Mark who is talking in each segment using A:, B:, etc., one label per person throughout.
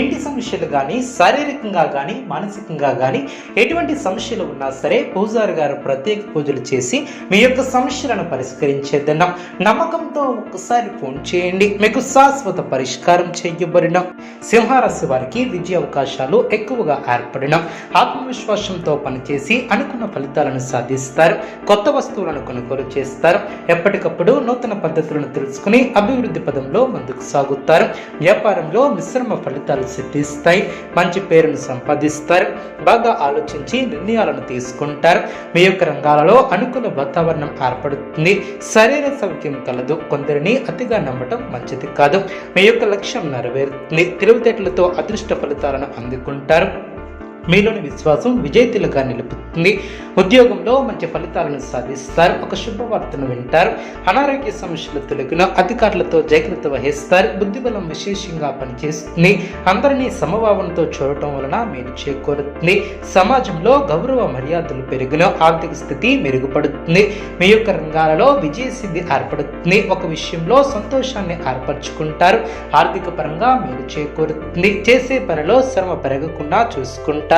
A: ఇంటి సమస్యలు కానీ శారీరకంగా కానీ మానసికంగా కానీ ఎటువంటి సమస్యలు ఉన్నా సరే పూజారి గారు ప్రత్యేక పూజలు చేసి మీ యొక్క సమస్యలను పరిష్కరించేద్దాం నమ్మకంతో ఒక్కసారి ఫోన్ చేయండి. మీకు శాశ్వత పరిష్కారం చేయబడిన. సింహరాశి వారికి విజయ అవకాశాలు ఎక్కువగా ఏర్పడిన. ఆత్మవిశ్వాసంతో పనిచేసి అనుకున్న ఫలితాలను సాధిస్తారు. కొత్త వస్తువులను కొనుగోలు చేస్తారు. ఎప్పటికప్పుడు నూతన పద్ధతులను తెలుసుకుని అభివృద్ధి పదంలో ముందుకు సాగుతారు. వ్యాపారంలో మిశ్రమ ఫలితాలు సిద్ధిస్తాయి మంచి పేరును సంపాదిస్తారు బాగా ఆలోచించి నిర్ణయాలను తీసుకుంటారు. మీ యొక్క రంగాలలో అనుకూల వాతావరణం ఏర్పడుతుంది. శరీర సౌఖ్యం కలదు. కొందరిని అతిగా నమ్మటం మంచిది కాదు. మీ యొక్క లక్ష్యం నెరవేరుతుంది. తెలివితేటలతో అదృష్ట ఫలితాలను అందుకుంటారు. మీలోని విశ్వాసం విజేతలుగా నిలుపుతుంది. ఉద్యోగంలో మంచి ఫలితాలను సాధిస్తారు. ఒక శుభవార్తను వింటారు. అనారోగ్య సమస్యలు తొలగిన అధికారులతో జాగ్రత్త వహిస్తారు. బుద్ధిబలం విశేషంగా పనిచేస్తుంది. అందరినీ సమభావంతో చూడటం వలన మీరు చేకూరుతుంది. సమాజంలో గౌరవ మర్యాదలు పెరిగిన ఆర్థిక స్థితి మెరుగుపడుతుంది. మీ యొక్క రంగాలలో విజయసిద్ధి ఏర్పడుతుంది. ఒక విషయంలో సంతోషాన్ని ఏర్పరచుకుంటారు. ఆర్థిక పరంగా మీరు చేకూరుతుంది. చేసే పనిలో శ్రమ పెరగకుండా చూసుకుంటారు.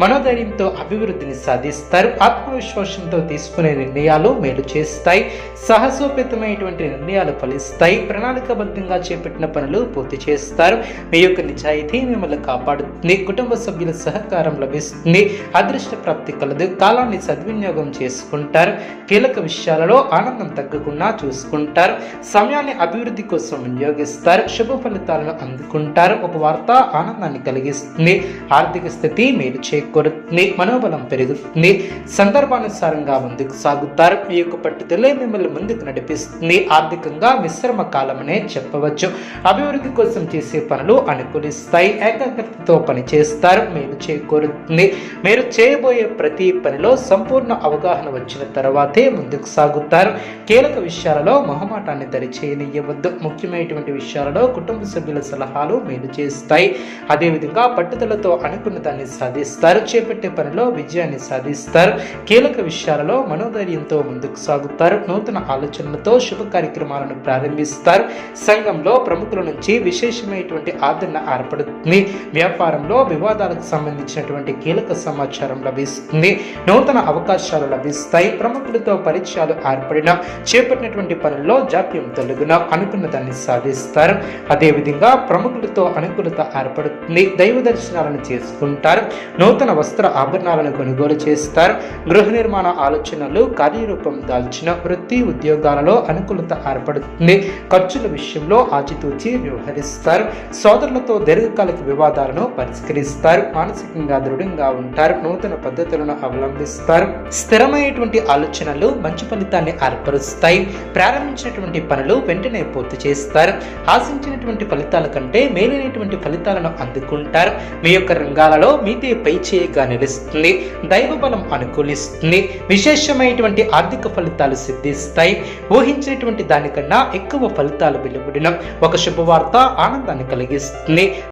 A: మనోధైర్యంతో అభివృద్ధిని సాధిస్తారు. ఆత్మవిశ్వాసంతో తీసుకునే నిర్ణయాలు మేలు చేస్తాయి. సాహసోపేతమైనటువంటి నిర్ణయాలు ఫలిస్తాయి. ప్రణాళికబద్ధంగా చేపట్టిన పనులు పూర్తి చేస్తారు. మీ యొక్క నిజాయితీ మిమ్మల్ని కాపాడుతుంది. కుటుంబ సభ్యుల సహకారం లభిస్తుంది. అదృష్ట ప్రాప్తి కలదు. కాలాన్ని సద్వినియోగం చేసుకుంటారు. కీలక విషయాలలో ఆనందం తగ్గకుండా చూసుకుంటారు. సమయాన్ని అభివృద్ధి కోసం వినియోగిస్తారు. శుభ ఫలితాలను అందుకుంటారు. ఒక వార్త ఆనందాన్ని కలిగిస్తుంది. ఆర్థిక స్థితి మేలు చేకూరుతుంది మనోబలం పెరుగుతుంది సందర్భానుసారంగా ముందుకు సాగుతారు. మీ యొక్క పట్టుదలే మిమ్మల్ని ముందుకు నడిపిస్తుంది. ఆర్థికంగా మిశ్రమ కాలమనే చెప్పవచ్చు. అభివృద్ధి కోసం చేసే పనులు అనుకూలిస్తాయి. ఏకాగ్రతతో పనిచేస్తారు. మేలు చేకూరుతుంది. మీరు చేయబోయే ప్రతి పనిలో సంపూర్ణ అవగాహన వచ్చిన తర్వాతే ముందుకు సాగుతారు. కీలక విషయాలలో మొహమాటాన్ని దరిచేయనివ్వద్దు ముఖ్యమైనటువంటి విషయాలలో కుటుంబ సభ్యుల సలహాలు మేలు చేస్తాయి. అదేవిధంగా పట్టుదలతో అనుకున్న దాన్ని సాధిస్తారు. చేపట్టే పనిలో విజయాన్ని సాధిస్తారు. కీలక విషయాలలో మనోధైర్యంతో ముందుకు సాగుతారు. నూతన ఆలోచనలతో శుభ కార్యక్రమాలను ప్రారంభిస్తారు. సంఘంలో ప్రముఖుల నుంచి విశేషమైనటువంటి ఆదరణ ఏర్పడుతుంది. వ్యాపారంలో వివాదాలకు సంబంధించినటువంటి కీలక సమాచారం లభిస్తుంది. నూతన అవకాశాలు లభిస్తాయి. ప్రముఖులతో పరిచయాలు ఏర్పడిన చేపట్టినటువంటి పనుల్లో జాప్యం తొలగిన అనుకున్న దాన్ని సాధిస్తారు. అదేవిధంగా ప్రముఖులతో అనుకూలత ఏర్పడుతుంది. దైవ దర్శనాలను చేసుకుంటారు. నూతన వస్త్ర ఆభరణాలను కొనుగోలు చేస్తారు. గృహ నిర్మాణ ఆలోచనలు కార్యరూపం దాల్చిన వృత్తి ఉద్యోగాలలో అనుకూలత ఏర్పడుతుంది. ఖర్చుల విషయంలో ఆచితూచి వ్యవహరిస్తారు. సోదరులతో దీర్ఘకాలిక వివాదాలను పరిష్కరిస్తారు. మానసికంగా దృఢంగా ఉంటారు. నూతన పద్ధతులను అవలంబిస్తారు. స్థిరమైనటువంటి ఆలోచనలు మంచి ఫలితాన్ని ఏర్పరుస్తాయి. ప్రారంభించినటువంటి పనులు వెంటనే పూర్తి చేస్తారు. ఆశించినటువంటి ఫలితాల కంటే మేలైనటువంటి ఫలితాలను అందుకుంటారు. మీ యొక్క రంగాలలో మీ పై చేయగా నిలుస్తుంది దైవ బలం అనుకూలిస్తుంది విశేషమైనటువంటి ఆర్థిక ఫలితాలు సిద్ధిస్తాయి ఊహించినటువంటి దానికన్నా ఎక్కువ ఫలితాలు వెలువడిన ఒక శుభవార్త ఆనందాన్ని కలిగిస్తుంది.